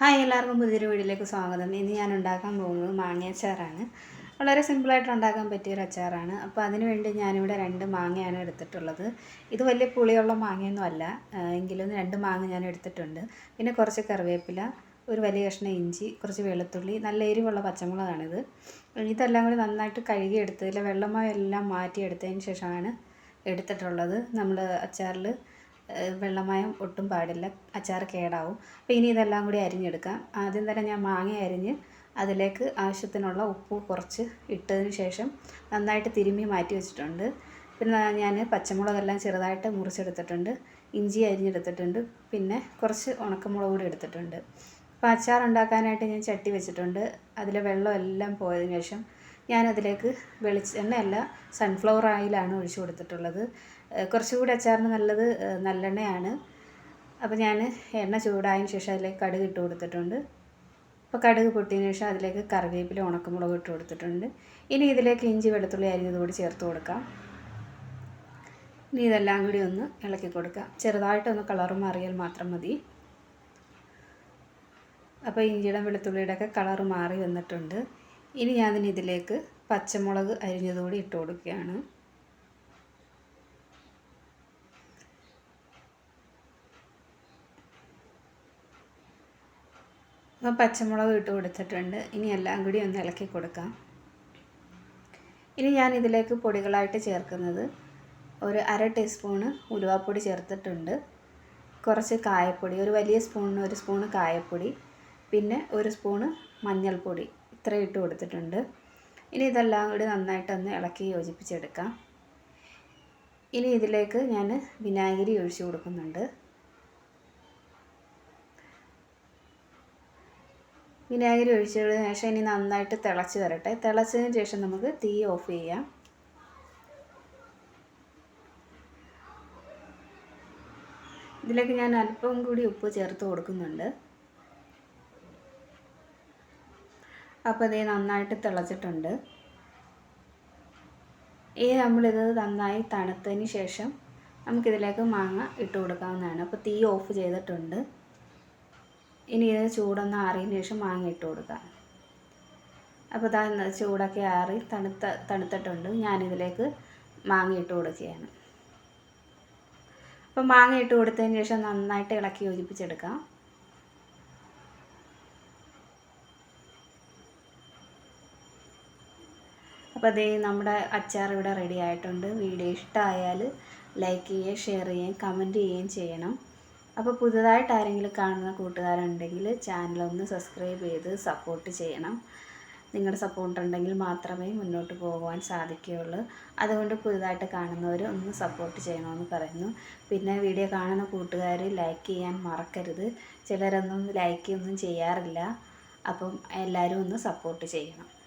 Hi എല്ലാവർക്കും പുതിയൊരു വീഡിയോയിലേക്ക് സ്വാഗതം. ഇന്ന് ഞാൻ ഉണ്ടാക്കാൻ പോകുന്നത് മാങ്ങ അച്ചാറാണ് വളരെ സിമ്പിളായിട്ട് ഉണ്ടാക്കാൻ പറ്റിയ ഒരു അച്ചാറാണ്. അപ്പോൾ അതിനുവേണ്ടി ഞാനിവിടെ രണ്ട് മാങ്ങയാണ് എടുത്തിട്ടുള്ളത്. ഇത് വലിയ പുളിയുള്ള മാങ്ങയൊന്നും അല്ല. എങ്കിലും രണ്ട് മാങ്ങ ഞാൻ എടുത്തിട്ടുണ്ട്. പിന്നെ കുറച്ച് കറിവേപ്പില ഒരു വലിയ കഷ്ണം ഇഞ്ചി കുറച്ച് വെളുത്തുള്ളി നല്ല എരിവുള്ള പച്ചമുളകാണിത്. ഇതെല്ലാം കൂടി നന്നായിട്ട് കഴുകിയെടുത്ത് ഇതിലെ വെള്ളമയം എല്ലാം മാറ്റിയെടുത്തതിന് ശേഷമാണ് എടുത്തിട്ടുള്ളത്. നമ്മൾ അച്ചാറിൽ വെള്ളമയം ഒട്ടും പാടില്ല. അച്ചാർ കേടാവും. അപ്പോൾ ഇനി ഇതെല്ലാം കൂടി അരിഞ്ഞെടുക്കാം. ആദ്യം തന്നെ ഞാൻ മാങ്ങ അരിഞ്ഞ് അതിലേക്ക് ആവശ്യത്തിനുള്ള ഉപ്പ് കുറച്ച് ഇട്ടതിന് ശേഷം നന്നായിട്ട് തിരുമ്മി മാറ്റി വെച്ചിട്ടുണ്ട്. പിന്നെ ഞാൻ പച്ചമുളകെല്ലാം ചെറുതായിട്ട് മുറിച്ചെടുത്തിട്ടുണ്ട്. ഇഞ്ചി അരിഞ്ഞെടുത്തിട്ടുണ്ട്. പിന്നെ കുറച്ച് ഉണക്കമുളക് കൂടി എടുത്തിട്ടുണ്ട്. അപ്പോൾ അച്ചാർ ഉണ്ടാക്കാനായിട്ട് ഞാൻ ചട്ടി വെച്ചിട്ടുണ്ട്. അതിലെ വെള്ളം എല്ലാം പോയതിന് ശേഷം ഞാനതിലേക്ക് വെളിച്ചെണ്ണയല്ല സൺഫ്ലവർ ഓയിലാണ് ഒഴിച്ചു കൊടുത്തിട്ടുള്ളത്. കുറച്ചുകൂടി അച്ചാറിന് നല്ലത് നല്ലെണ്ണയാണ്. അപ്പോൾ ഞാൻ എണ്ണ ചൂടായതിന് ശേഷം അതിലേക്ക് കടുക് ഇട്ട് കൊടുത്തിട്ടുണ്ട്. അപ്പോൾ കടുക് പൊട്ടിയതിന് ശേഷം അതിലേക്ക് കറിവേപ്പില ഉണക്കമുളക് ഇട്ട് കൊടുത്തിട്ടുണ്ട്. ഇനി ഇതിലേക്ക് ഇഞ്ചി വെളുത്തുള്ളി അരിഞ്ഞത് കൂടി ചേർത്ത് കൊടുക്കാം. ഇനി ഇതെല്ലാം കൂടി ഒന്ന് ഇളക്കി കൊടുക്കാം. ചെറുതായിട്ടൊന്ന് കളറ് മാറിയാൽ മാത്രം മതി. അപ്പോൾ ഇഞ്ചിയുടെ വെളുത്തുള്ളിയുടെ ഒക്കെ കളറ് മാറി വന്നിട്ടുണ്ട്. ഇനി ഞാൻ ഇതിലേക്ക് പച്ചമുളക് അരിഞ്ഞതുകൂടി ഇട്ട് കൊടുക്കുകയാണ്. അപ്പോൾ പച്ചമുളക് ഇട്ട് കൊടുത്തിട്ടുണ്ട്. ഇനി എല്ലാം കൂടി ഒന്ന് ഇളക്കി കൊടുക്കാം. ഇനി ഞാൻ ഇതിലേക്ക് പൊടികളായിട്ട് ചേർക്കുന്നത് ഒരു അര ടീസ്പൂണ് ഉലുവാപ്പൊടി ചേർത്തിട്ടുണ്ട്. കുറച്ച് കായപ്പൊടി ഒരു വലിയ സ്പൂണിന് ഒരു സ്പൂണ് കായപ്പൊടി പിന്നെ ഒരു സ്പൂണ് മഞ്ഞൾപ്പൊടി ഇത്ര ഇട്ട് കൊടുത്തിട്ടുണ്ട്. ഇനി ഇതെല്ലാം കൂടി നന്നായിട്ടൊന്ന് ഇളക്കി യോജിപ്പിച്ചെടുക്കാം. ഇനി ഇതിലേക്ക് ഞാൻ വിനാഗിരി ഒഴിച്ചു കൊടുക്കുന്നുണ്ട്. വിനാഗിരി ഒഴിച്ചതിന് ശേഷം ഇനി നന്നായിട്ട് തിളച്ച് വരട്ടെ. തിളച്ചതിന് ശേഷം നമുക്ക് തീ ഓഫ് ചെയ്യാം. ഇതിലേക്ക് ഞാൻ അല്പം കൂടി ഉപ്പ് ചേർത്ത് കൊടുക്കുന്നുണ്ട്. അപ്പോൾ ഇത് നന്നായിട്ട് തിളച്ചിട്ടുണ്ട്. ഈ നമ്മളിത് നന്നായി തണുത്തതിന് ശേഷം നമുക്കിതിലേക്ക് മാങ്ങ ഇട്ട് കൊടുക്കാവുന്നതാണ്. അപ്പോൾ തീ ഓഫ് ചെയ്തിട്ടുണ്ട്. ഇനി ഇത് ചൂടൊന്ന് ആറിയതിന് ശേഷം മാങ്ങ ഇട്ട് കൊടുക്കാം അപ്പോൾ ഇതാ ചൂടൊക്കെ ആറി തണുത്ത തണുത്തിട്ടുണ്ട്. ഞാനിതിലേക്ക് മാങ്ങ ഇട്ട് കൊടുക്കുകയാണ്. അപ്പോൾ മാങ്ങ ഇട്ട് കൊടുത്തതിന് ശേഷം നന്നായിട്ട് ഇളക്കി യോജിപ്പിച്ചെടുക്കാം. അപ്പോൾ അതേ നമ്മുടെ അച്ചാർ ഇവിടെ റെഡി ആയിട്ടുണ്ട്. വീഡിയോ ഇഷ്ടമായാൽ ലൈക്ക് ചെയ്യുകയും ഷെയർ ചെയ്യുകയും കമന്റ് ചെയ്യുകയും ചെയ്യണം. അപ്പോൾ പുതുതായിട്ട് ആരെങ്കിലും കാണുന്ന കൂട്ടുകാരുണ്ടെങ്കിൽ ചാനലൊന്ന് സബ്സ്ക്രൈബ് ചെയ്ത് സപ്പോർട്ട് ചെയ്യണം. നിങ്ങളുടെ സപ്പോർട്ട് ഉണ്ടെങ്കിൽ മാത്രമേ മുന്നോട്ട് പോകുവാൻ സാധിക്കുകയുള്ളൂ. അതുകൊണ്ട് പുതുതായിട്ട് കാണുന്നവർ ഒന്ന് സപ്പോർട്ട് ചെയ്യണമെന്ന് പറയുന്നു. പിന്നെ വീഡിയോ കാണുന്ന കൂട്ടുകാർ ലൈക്ക് ചെയ്യാൻ മറക്കരുത്. ചിലരൊന്നും ലൈക്ക് ഒന്നും ചെയ്യാറില്ല. അപ്പം എല്ലാവരും ഒന്ന് സപ്പോർട്ട് ചെയ്യണം.